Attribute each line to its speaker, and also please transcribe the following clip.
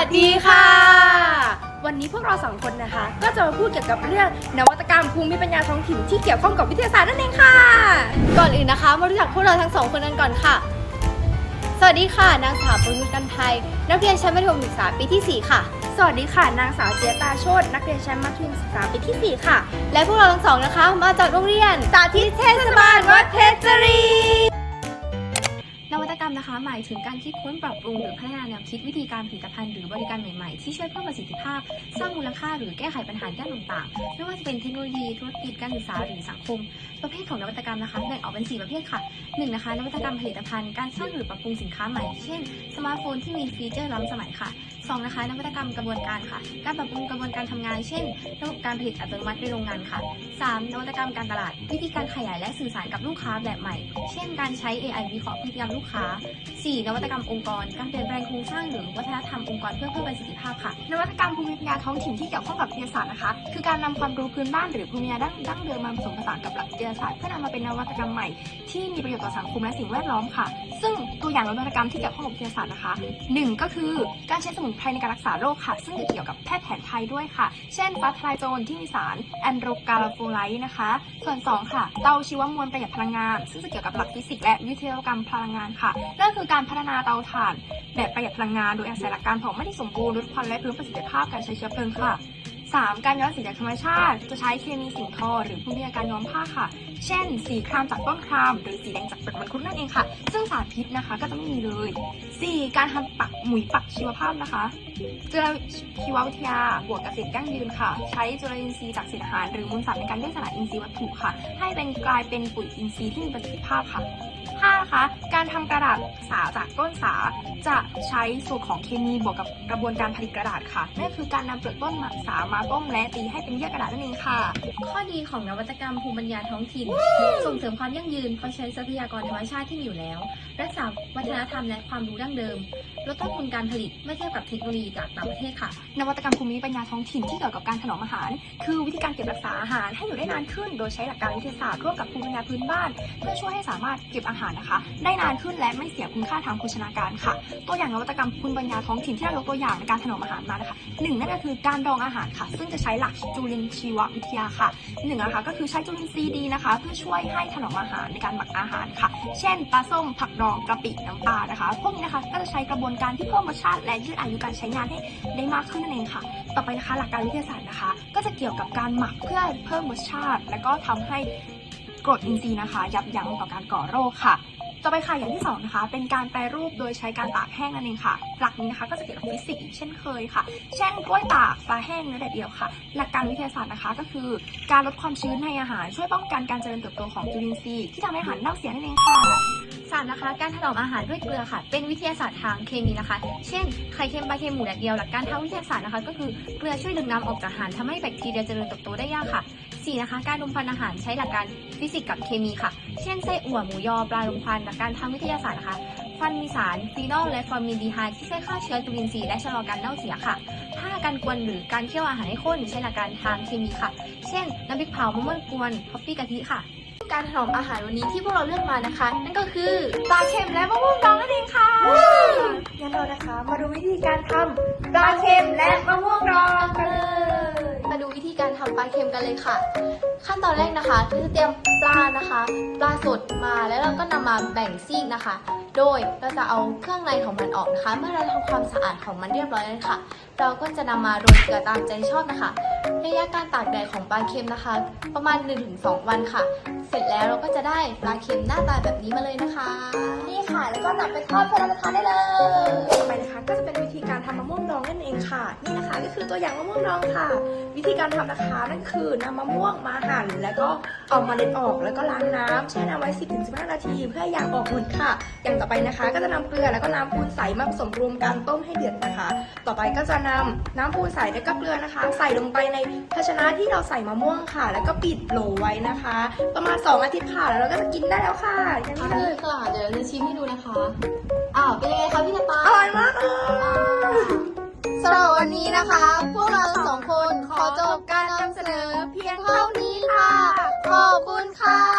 Speaker 1: วัสดีค่ะ วันนี้พวกเราสองคนนะคะ ก็จะมาพูดเกี่ยวกับเรื่องนวัตกรรมภูมิปัญญาท้องถิ่นที่เกี่ยวข้องกับวิทยาศาสตร์นั่นเองค่ะ
Speaker 2: ก่อนอื่นนะคะ มารู้จักพวกเราทั้งสองคนกันก่อนค่ะ สวัสดีค่ะ นางสาวประยุทธ์กันไทย นักเรียนชั้นมัธยมศึกษาปีที่ 4 ค่ะ
Speaker 1: สวัสดีค่ะ นางสาวเจียตาโชตนักเรียนชั้นมัธยมศึกษาปีที่ 4 ค่ะ
Speaker 2: และพวกเราทั้งสองนะคะ มาจากโรงเรียน
Speaker 1: สาธิตเทศบาลวัดเพชรรีา
Speaker 2: ยถึงการคิดค้นปรับปรุงหรือพัฒนาแนวคิดวิธีการผลิตภัณฑ์หรือบริการใหม่ๆ ที่ช่วยเพิ่มประสิทธิภาพ สร้างมูลค่าหรือแก้ไขปัญหาด้านต่างๆ ไม่ว่าจะเป็นเทคโนโลยีธุรกิจการศึกษาหรือสังคม ประเภทของนวัตกรรมนะคะแบ่งออกเป็น 4 ประเภทค่ะหนึ่งนะคะนวัตกรรมผลิตภัณฑ์การสร้างหรือปรับปรุงสินค้าใหม่ เช่น สมาร์ทโฟนที่มีฟีเจอร์ล้ำสมัยค่ะ สองนะคะนวัตกรรมกระบวนการค่ะ การปรับปรุงกระบวนการทำงาน เช่น ระบบการผลิตอัตโนมัติในโรงงานค่ะ 3. นวัตกรรมการตลาด วิธีการขยายและสื่อสารกับลูกค้าแบบใหม่ เช่น การใช้ AI วิเคราะห์พฤติกรรมลูกค้า 4. นวัตกรรมองค์กร การเปลี่ยนแปลงโครงสร้างหรือวัฒนธรรมองค์กรเพื่อเพิ่มประสิทธิภาพค่ะ
Speaker 1: นวัตกรรมภูมิปัญญาท้องถิ่นที่เกี่ยวข้องกับวิทยาศาสตร์นะคะ คือการนำความรู้พื้นบ้านหรือภูมิปัญญาดั้งเดิมมาผสมผสานกับหลักวิทยาศาสตร์เพื่อนำมาเป็นนวัตกรรมใหม่ที่มีประโยชน์ต่อสังคมและสิ่งแวดล้อมค่ะ ซึ่งตัวอย่างนวัตกรรมที่เกี่ยวข้องกับวิทยาศาสตร์นะคะหนึ่งก็คือการใช้สมุนไพรในการรักษาโรคค่ะ ซึ่งจะเกี่ยวกับแพทย์แผนไทยด้วยค่ะ เช่นฟ้าทลายโจรที่มีสารแอนโดรกาลาโฟไลต์นะคะ ส่วนสองค่ะ เตาชีวมวลประหยัดพลังงาน ซึ่งจะเกี่ยวกับหลักฟิสิกส์และวิทยากรรมพลังงานค่ะนั่นคือการพัฒนาเตาถ่าน แบบประหยัดพลังงาน โดยอาศัยหลักการเผาไหม้ที่สมบูรณ์ลดควันและเพิ่มประสิทธิภาพการใช้เชื้อเพลิงค่ะ 3. การย้อมสีจากธรรมชาติ จะใช้เคมีสิ่งทอหรือภูมิปัญญาการย้อมผ้าค่ะ เช่น สีครามจากต้นคราม หรือสีแดงจากเปลือกมังคุดนั่นเองค่ะ ซึ่งสารพิษนะคะก็จะไม่มีเลย 4. การทำปักหมุยปักชีวภาพนะคะจุลชีววิทยาบวกเกษตรยั่งยืนค่ะ ใช้จุลินทรีย์จากเศษอาหาร หรือมูลสัตว์ในการย่อยสลายอินทรีย์วัตถุค่ะ ให้เป็นกลายเป็นปุ๋ยอินทรีย์ที่มีประสิทธิภาพค่ะ 5นะคะการทำกระดาษสาจากต้นสาจะใช้สูตรของเคมีบวกกับกระบวนการผลิตกระดาษค่ะนั่นคือการนำเปลือกต้นสามาต้มและตีให้เป็นเยื่อกระดาษนั่นเองค่ะ
Speaker 2: ข้อดีของนวัตกรรมภูมิปัญญาท้องถิ่น ส่งเสริมความยั่งยืนเพราะใช้ทรัพยากรธรรมชาติที่มีอยู่แล้วรักษาวัฒนธรรมและความรู้ดั้งเดิมลดต้นทุนการผลิตเมื่อเทียบกับเทคโนโลยีจากต่างประเทศค่ะ
Speaker 1: นวัตกรรมภูมิปัญญาท้องถิ่นที่เกี่ยวกับการถนอมอาหาร คือวิธีการเก็บรักษาอาหารให้อยู่ได้นานขึ้น โดยใช้หลักการวิทยาศาสตร์ร่วมกับภูมิปัญญาพื้นบ้าน เพื่อช่วยให้สามารถเก็บอาหารนะคะ ได้นานขึ้นและไม่เสียคุณค่าทางโภชนาการค่ะ ตัวอย่างนวัตกรรมภูมิปัญญาท้องถิ่นที่เรายกตัวอย่างในการถนอมอาหารมานะคะหนึ่งนั่นก็คือการดองอาหารค่ะ ซึ่งจะใช้หลักจุลินชีววิทยาค่ะหนึ่งนะคะก็คือใช้จุลินทรีย์ดีนะคะ เพื่อช่วยให้ถนอมอาหารในการหมักอาหารค่ะ เช่นปลาส้มผักดองกะปิน้ำปลานะคะ พวกนี้นะคะก็จะใช้กระบวนการที่เพิ่มรสชาติและยืดอายุการใช้งานให้ได้มากขึ้นนั่นเองค่ะ ต่อไปนะคะหลักการวิทยาศาสตร์นะคะ ก็จะเกี่ยวกับการหมักเพื่อเพิ่มรสชาติ และก็ทำให้ กรดอินทรีย์นะคะ ยับยั้งต่อการก่อโรคค่ะต่อไปค่ะอย่างที่สองนะคะเป็นการแปรรูปโดยใช้การตากแห้งนั่นเองค่ะ หลักนี้นะคะก็จะเกี่ยวกับฟิสิกส์เช่นเคยค่ะ เช่นกล้วยตากปลาแห้งเนื้อแดดเดียวค่ะ หลักการวิทยาศาสตร์นะคะก็คือ การลดความชื้นในอาหารช่วยป้องกันการเจริญเติบโตของจุลินทรีย์ที่ทำให้อาหารเน่าเสียนั่นเองค่ะ
Speaker 2: สามนะคะ การถนอมอาหารด้วยเกลือค่ะ เป็นวิทยาศาสตร์ทางเคมีนะคะ เช่น ไข่เค็มปลาเค็มหมูแดดเดียว หลักการทางวิทยาศาสตร์นะคะ ก็คือเกลือช่วยดึงน้ำออกจากอาหารทำให้แบคทีเรียเจริญเติบโตได้ยากค่ะสี่นะคะ การดมควันอาหารใช้หลักการฟิสิกส์กับเคมีค่ะ เช่นไส้อั่วหมูยอปลาดมควันหลักการทางวิทยาศาสตร์นะคะควันมีสารฟีนอลและฟอร์มิลดีไฮที่ช่วยฆ่าเชื้อจุลินทรีย์และชะลอการเน่าเสียค่ะถ้าการกวนหรือการเคี่ยวอาหารให้ข้นใช้หลักการทางเคมีค่ะ เช่นน้ำพริกเผามะม่วงกวน คอฟฟี่กะทิค่ะ การถนอมอาหารวันนี้ที่พวกเราเลือกมานะคะ นั่นก็คือ
Speaker 1: ปลาเค็มและมะม่วงดองนั่นเองค่ะงั้นเรานะคะมาดูวิธีการทำปลาเค็มและมะม่วงดองกันเลย
Speaker 2: มาดูวิธีการทำปลาเค็มกันเลยค่ะ ขั้นตอนแรกนะคะคือเตรียมปลานะคะ ปลาสดมาแล้วเราก็นำมาแบ่งซีกนะคะ โดยเราจะเอาเครื่องในของมันออกนะคะ เมื่อเราทำความสะอาดของมันเรียบร้อยแล้วค่ะ เราก็จะนำมาโรยเกลือตามใจชอบนะคะ ระยะการตากแดดของปลาเค็มนะคะ ประมาณ 1-2 วันค่ะ เสร็จแล้วเราก็จะได้ปลาเค็มหน้าตาแบบนี้มาเลยนะคะ
Speaker 1: นี่ค่ะแล้วก็นำไปทอดเพื่อรับประทานได้เลยต่อไปนะคะก็จะเป็นวิธีการทำมะม่วงดองนั่นเองค่ะ นี่นะคะก็คือตัวอย่างมะม่วงดองค่ะ วิธีการทำนะคะนั่นคือนำมะม่วงมาหั่นแล้วก็เอาเมล็ดออกแล้วก็ล้างน้ำแช่น้ำไว้ 10-15 นาที เพื่อให้ยางออกหมดค่ะ อย่างต่อไปนะคะ ก็จะนำเกลือแล้วก็น้ำปูนใสมาผสมรวมกันต้มให้เดือดนะคะ ต่อไปก็จะนำน้ำปูนใสแล้วก็เกลือนะคะ ใส่ลงไปในภาชนะที่เราใส่มะม่วงค่ะ แล้วก็ปิดโหลไว้นะคะ ประมาณ 2 อาทิตย์ค่ะ แล้วเราก็จะกินได้แล้วค่ะอย่าง
Speaker 2: อั
Speaker 1: นี้
Speaker 2: น
Speaker 1: เล
Speaker 2: นี้
Speaker 1: ย
Speaker 2: ค่ะ เดี๋ยวเราจะชิมให้ดูนะคะ อ้าว เป็นยังไงคะพี่ตาตา
Speaker 1: อร่อยมากเลย
Speaker 2: สำหรับวันนี้นะคะ พวกเราสองคนขอจบการนำเสนอเพียงเท่านี้ค่ะ ขอบคุณค่ะ